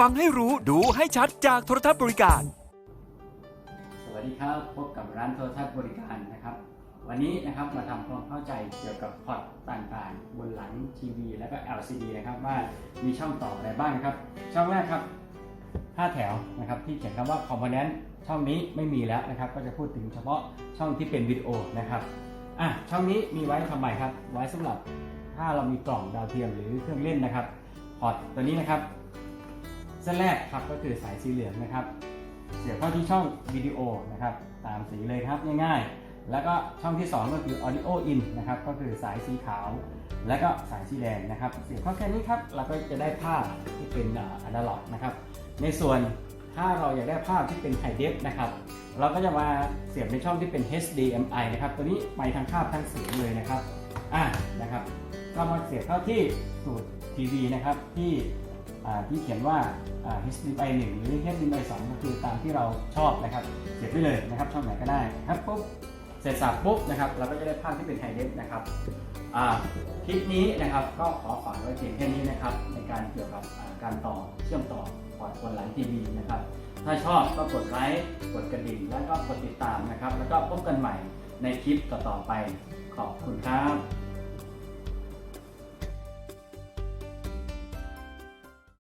ฟังให้รู้ดูให้ชัดจากโทรทัศน์บริการ สวัสดีครับ พบกับร้านโทรทัศน์บริการนะครับ วันนี้นะครับมาทำความเข้าใจเกี่ยวกับพอร์ตต่างๆ บนหลังทีวี แล้วก็ LCD นะครับว่ามีช่องต่ออะไรบ้างนครับ ช่องแรกครับ5แถวนะครับที่เขียนคำว่า component ช่องนี้ไม่มีแล้วนะครับ ก็จะพูดถึงเฉพาะช่องที่เป็นวิดีโอนะครับอะช่องนี้มีไว้ทำไมครับ ไว้สำหรับถ้าเรามีกล่องดาวเทียมหรือเครื่องเล่นนะครับพอร์ตตัวนี้นะครับ เส้นแรกครับก็คือสายสีเหลืองนะครับ เสียบเข้าที่ช่องวิดีโอนะครับ ตามสีเลยครับง่ายๆ แล้วก็ช่องที่ 2 ก็คือ audio in นะครับก็คือสายสีขาว และก็สายสีแดงนะครับ เสียบเข้าแค่นี้ครับเราก็จะได้ภาพที่เป็นอนาล็อกนะครับ ในส่วนถ้าเราอยากได้ภาพที่เป็นไฮเดฟนะครับเราก็จะมาเสียบในช่องที่เป็น HDMI นะครับ ตัวนี้ไปทางภาพทั้งเสียงเลยนะครับ อ่า นะครับ ก็มาเสียบเข้าที่สูตรทีวีนะครับ ที่ ที่เขียนว่า HDMI 1หรือ HDMI 2ก็คือตามที่เราชอบนะครับเสียบได้เลยนะครับช่องไหนก็ได้ครับปุ๊บเสร็จสับปุ๊บนะครับเราก็จะได้ภาพที่เป็นไฮเดฟนะครับคลิปนี้นะครับก็ขอฝากไว้เพียงแค่นี้นะครับในการเกี่ยวกับการต่อเชื่อมต่อพอร์ตบนหลังทีวีนะครับถ้าชอบก็กดไลค์กดกระดิ่งแล้วก็กดติดตามนะครับ แล้วก็พบกันใหม่ในคลิปต่อๆไปขอบคุณครับ